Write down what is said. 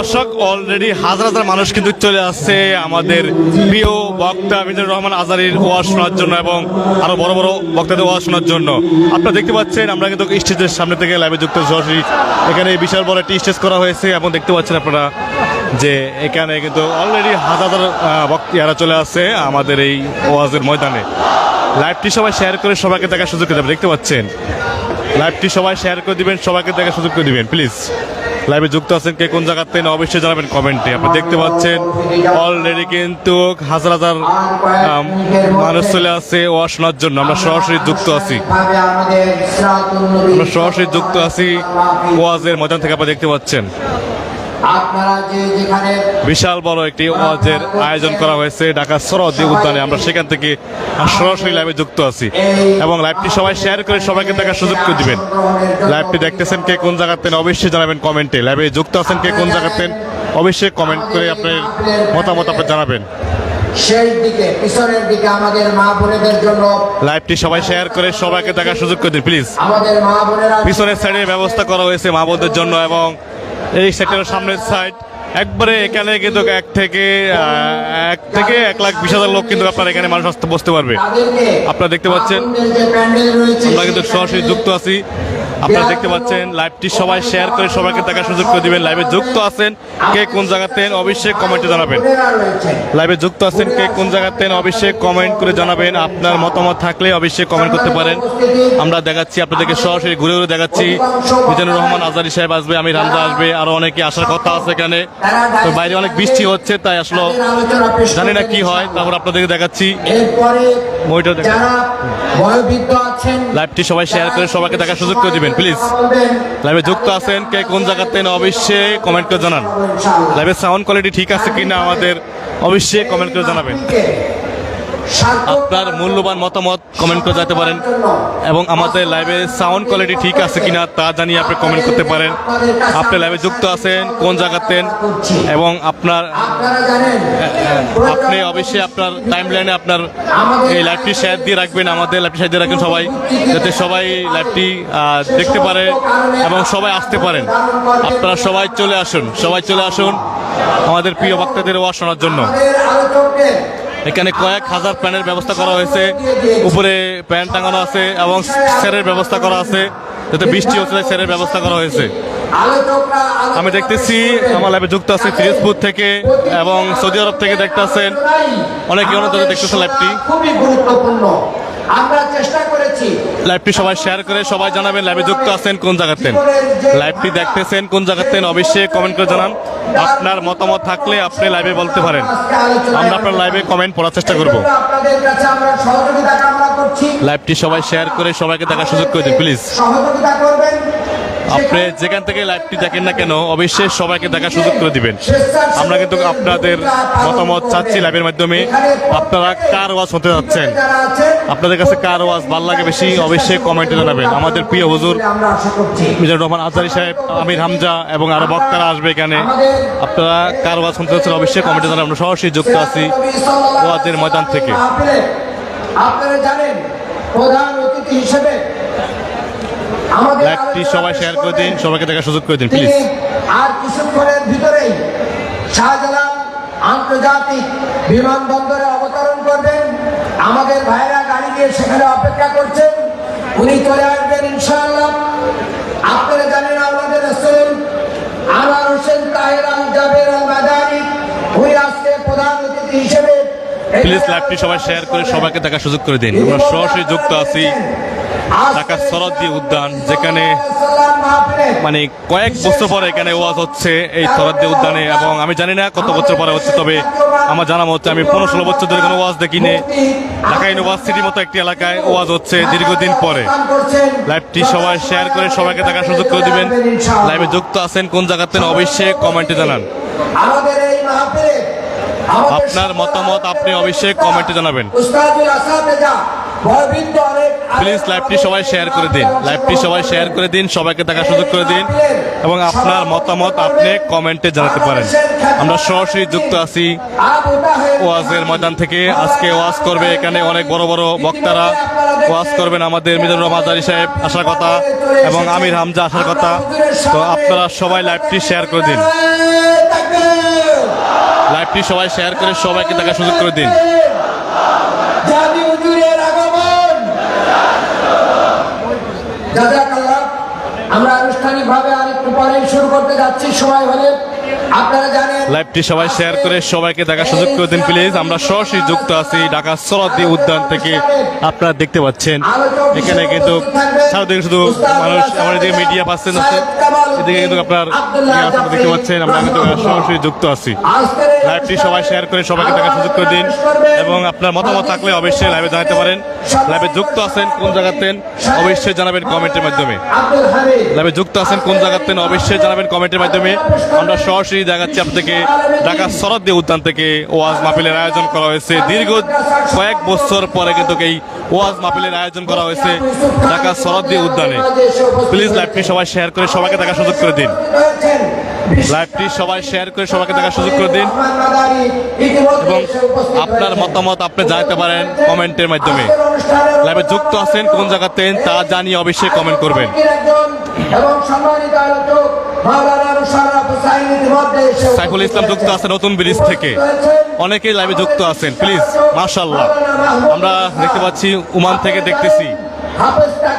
দর্শক অলরেডি হাজার হাজার মানুষ কিন্তু চলে আসছে আমাদের প্রিয় বক্তা মিজানুর রহমান আজারির ওয়াজ শোনার জন্য এবং আরও বড় বড় বক্তাদের ওয়াজ শোনার জন্য। আপনারা দেখতে পাচ্ছেন, আমরা কিন্তু স্টেজের সামনে থেকে লাইভে যুক্ত সরাসরি। এখানে বিশাল বড় একটি স্টেজ করা হয়েছে এবং দেখতে পাচ্ছেন আপনারা যে এখানে কিন্তু অলরেডি হাজার হাজার বক্তিয়ারা চলে আসছে আমাদের এই ওয়াজের ময়দানে। লাইভটি সবাই শেয়ার করে সবাইকে দেখার সুযোগ দেখতে পাচ্ছেন লাইভটি সবাই শেয়ার করে দিবেন, সবাইকে দেখার সুযোগ করে দিবেন প্লিজ লাইভে যুক্ত আছেন কে কোন জায়গাতে না, অবশ্যই জানাবেন কমেন্টে। আপনি দেখতে পাচ্ছেন অলরেডি কিন্তু হাজার হাজার মানুষ চলে আসছে ও শোনার জন্য। আমরা সরাসরি যুক্ত আছি। আমরা সরাসরি যুক্ত আছি ওয়াজের ময়দান থেকে, আপনি দেখতে পাচ্ছেন। বিশাল বড় একটি ওয়াজের আয়োজন করা হয়েছে ঢাকা সরহদি উদ্যানে। আমরা সেখান থেকে সরাসরি লাইভে যুক্ত আছি। এবং লাইভটি সবাই শেয়ার করে সবাইকে দেখার সুযোগ করে দিবেন। লাইভটি দেখতেছেন কে কোন জায়গাতে অবশ্যই জানাবেন কমেন্টে লাইভে যুক্ত আছেন কে কোন জায়গাতে অবশ্যই কমেন্ট করে আপনার মতামত আপনি জানাবেন। শেষ দিকে পিছনের দিকে আমাদের মা বোনেদের জন্য লাইভটি সবাই শেয়ার করে সবাইকে দেখার সুযোগ করে দিন প্লিজ আমাদের মা বোনেরা পিছনের সাইডের ব্যবস্থা করা হয়েছে মা বোনদের জন্য এবং এই সেক্টরের সামনের সাইড একবারে এখানে কিন্তু এক থেকে এক থেকে এক লাখ বিশ হাজার লোক কিন্তু আপনার এখানে মানুষ আসতে বসতে পারবে। আপনারা দেখতে পাচ্ছেন, আমরা কিন্তু সরাসরি যুক্ত আছি। আপনারা দেখতে পাচ্ছেন লাইভটি সবাই শেয়ার করে সবাইকে দেখার সুযোগ করে দিবেন। লাইভে যুক্ত আছেন কে কোন জায়গাতে অবশ্যই কমেন্টে জানাবেন। লাইভে যুক্ত আছেন কে কোন জায়গাতে অবশ্যই কমেন্ট করে জানাবেন। আপনার মতামত থাকলে অবশ্যই কমেন্ট করতে পারেন। আমরা দেখাচ্ছি আপনাদেরকে সরাসরি ঘুরে ঘুরে দেখাচ্ছি। মিজানুর রহমান আজারি সাহেব আসবে আমি রামজা আসবে আরও অনেকে আসার কথা আছে এখানে। তো বাইরে অনেক বৃষ্টি হচ্ছে তাই আসলো জানি না কি হয়। তারপর আপনাদেরকে দেখাচ্ছি। লাইভটি সবাই শেয়ার করে সবাইকে দেখার সুযোগ করে দিবেন। প্লিজ লাইভে যুক্ত আছেন কে কোন জায়গাতে অবশ্যই কমেন্ট করে জানান। লাইভের সাউন্ড কোয়ালিটি ঠিক আছে কিনা আমাদের, অবশ্যই কমেন্ট করে জানাবেন আপনার মূল্যবান মতামত কমেন্ট করে যেতে পারেন। এবং আমাদের লাইভে সাউন্ড কোয়ালিটি ঠিক আছে কিনা তা জানিয়ে আপনি কমেন্ট করতে পারেন। আপনি লাইভে যুক্ত আছেন, কোন জায়গাতে এবং আপনার, আপনি অবশ্যই আপনার টাইম লাইনে আপনার এই লাইভটি শেয়ার দিয়ে রাখবেন, আমাদের লাইভটি শেয়ার দিয়ে রাখবেন সবাই, যাতে সবাই লাইভটি দেখতে পারে এবং সবাই আসতে পারেন। আপনারা সবাই চলে আসুন, সবাই চলে আসুন আমাদের প্রিয় বক্তাদের ওয়াজ শোনার জন্য। এখানে কয়েক হাজার প্যানের ব্যবস্থা করা হয়েছে। উপরে প্যান টাঙানো আছে এবং স্যারের ব্যবস্থা করা আছে, যাতে বৃষ্টি হচ্ছে স্যারের ব্যবস্থা করা হয়েছে। আমি দেখতেছি, আমার লাইভে যুক্ত আছে ফিরোজপুর থেকে এবং সৌদি আরব থেকে দেখতে আছেন অনেকে অনেক দেখতেছে লাইভটি খুবই গুরুত্বপূর্ণ। আমরা চেষ্টা করেছি। লাইভটি সবাই শেয়ার করে সবাই জানাবেন লাইভে যুক্ত আছেন কোন জায়গাতে। লাইভটি দেখতেছেন কোন জায়গাতে অবশ্যই কমেন্ট করে জানান। আপনার মতামত থাকলে আপনি লাইভে বলতে পারেন। আমরা আপনার লাইভে কমেন্ট পড়ার চেষ্টা করব। লাইভটি সবাই শেয়ার করে সবাইকে দেখার সুযোগ করে দিন প্লিজ সহযোগিতা করবেন। আপনি যেখান থেকে লাইভটি দেখেন না কেন, অবশ্যই সবাইকে দেখার সুযোগ করে দিবেন। আমরা কিন্তু আপনাদের মতামত চাচ্ছি লাইভের মাধ্যমে। আপনারা কার ওয়াজ হতে যাচ্ছেন আপনাদের কাছে কার ওয়াজ ভালো লাগে বেশি, অবশ্যই কমেন্টে জানাবেন। আমাদের প্রিয় হুজুর মিজানুর রহমান আজারি সাহেব, আমির হামজা এবং আরও বক্তারা আসবে এখানে। আপনারা কার ওয়াজ শুনতে চাচ্ছেন অবশ্যই কমেন্টে জানাবেন। আমরা সরাসরি যুক্ত আছি ওয়াজের ময়দান থেকে। আপনারা জানেন প্রধান অতিথি হিসেবে লাইভটি সবাই শেয়ার করে দিন সবাইকে দেখার সুযোগ করে দিন প্লিজ আর কিছুক্ষণের ভিতরেই শাহজালাল আন্তর্জাতিক বিমানবন্দরে অবতরণ করবেন। আমাদের ভাইরা গাড়ি নিয়ে সেখানে অপেক্ষা করছেন। উনি চলে আসবেন ইনশাআল্লাহ। আপনারা জানেন আমাদের রসুল আনার হোসেন তাহের আল জাবের আল মাদানি। উনি আজকে প্রধান অতিথি হিসেবে প্লিজ লাইভটি সবাই শেয়ার করে সবাইকে দেখার সুযোগ করে দিন। আমরা সরাসরি যুক্ত আছি। ঢাকা সরদ্দি উদ্যান, যেখানে মানে কয়েক বছর পরে এখানে ওয়াজ হচ্ছে এই সরদ্দি উদ্যানে, এবং আমি জানি না কত বছর পরে হচ্ছে, তবে আমার জানা হচ্ছে আমি পনেরো ষোলো বছর ধরে কোনো ওয়াজ দেখিনি। ঢাকা ইউনিভার্সিটির মতো একটি এলাকায় ওয়াজ হচ্ছে দীর্ঘদিন পরে। লাইভটি সবাই শেয়ার করে সবাইকে দেখার সুযোগ করে দিবেন। লাইভে যুক্ত আছেন কোন জায়গাতে অবশ্যই কমেন্টে জানান। আপনার মতামত আপনি অবশ্যই কমেন্টে জানাবেন। প্লিজ লাইভটি সবাই শেয়ার করে দিন। লাইভটি সবাই শেয়ার করে দিন সবাইকে দেখার সুযোগ করে দিন। এবং আপনার মতামত আপনি কমেন্টে জানাতে পারেন। আমরা সরাসরি যুক্ত আছি ওয়াজের ময়দান থেকে। আজকে ওয়াজ করবে এখানে অনেক বড় বড় বক্তারা। ওয়াজ করবেন আমাদের মিজানুর রহমান আজারি সাহেব আসার কথা এবং আমির হামজা আসার কথা। তো আপনারা সবাই লাইভটি শেয়ার করে দিন। লাইভটি সবাই শেয়ার করে সবাইকে দেখার সুযোগ করে দিন। আনুষ্ঠানিকভাবে আরেকটু পরে শুরু করতে যাচ্ছি। সময় হলে লাইভটি সবাই শেয়ার করে সবাইকে দেখার সুযোগ করে দিন প্লিজ আমরা সরাসরি যুক্ত আছি ঢাকা সরাদি উদ্যান থেকে আপনারা দেখতে পাচ্ছেন। এখানে কিন্তু চারদিকে শুধু মানুষ আমার এদিকে মিডিয়া পাচ্ছেন আছে। এদিকে কিন্তু আপনার আপনারা দেখতে পাচ্ছেন। আমরা কিন্তু সরাসরি যুক্ত আছি। লাইভটি সবাই শেয়ার করে সবাইকে দেখার সুযোগ করে দিন। এবং আপনার মতামত থাকলে অবশ্যই লাইভে জানাতে পারেন। লাইভে যুক্ত আছেন কোন জায়গাতেন অবশ্যই জানাবেন কমেন্টের মাধ্যমে। লাইভে যুক্ত আছেন কোন জায়গাতেন অবশ্যই জানাবেন কমেন্টের মাধ্যমে। আমরা সরাসরি দেখাচ্ছি আপনাদেরকে ঢাকা শরদ্দি উদ্যান থেকে ওয়াজ মাহফিলের আয়োজন করা হয়েছে। দীর্ঘ কয়েক বছর পরে কিন্তু এই ওয়াজ মাহফিলের আয়োজন করা হয়েছে ঢাকা শরদ্দি উদ্যানে। প্লিজ লাইভটি সবাই শেয়ার করে সবাইকে দেখার সুযোগ করে দিন। লাইভটি সবাই শেয়ার করে সবাইকে দেখার সুযোগ করে দিন। এবং আপনার মতামত আপনি জানাতে পারেন কমেন্টের মাধ্যমে। লাইভে যুক্ত আছেন, কোন জায়গাতেন তা জানিয়ে অবশ্যই কমেন্ট করবেন। এবং সম্মানিত আলোচক সাইফুল ইসলাম যুক্ত আছেন নতুন ব্রিজ থেকে। অনেকেই লাইভে যুক্ত আছেন প্লিজ মাশাল্লাহ আমরা দেখতে পাচ্ছি উমান থেকে দেখতেছি।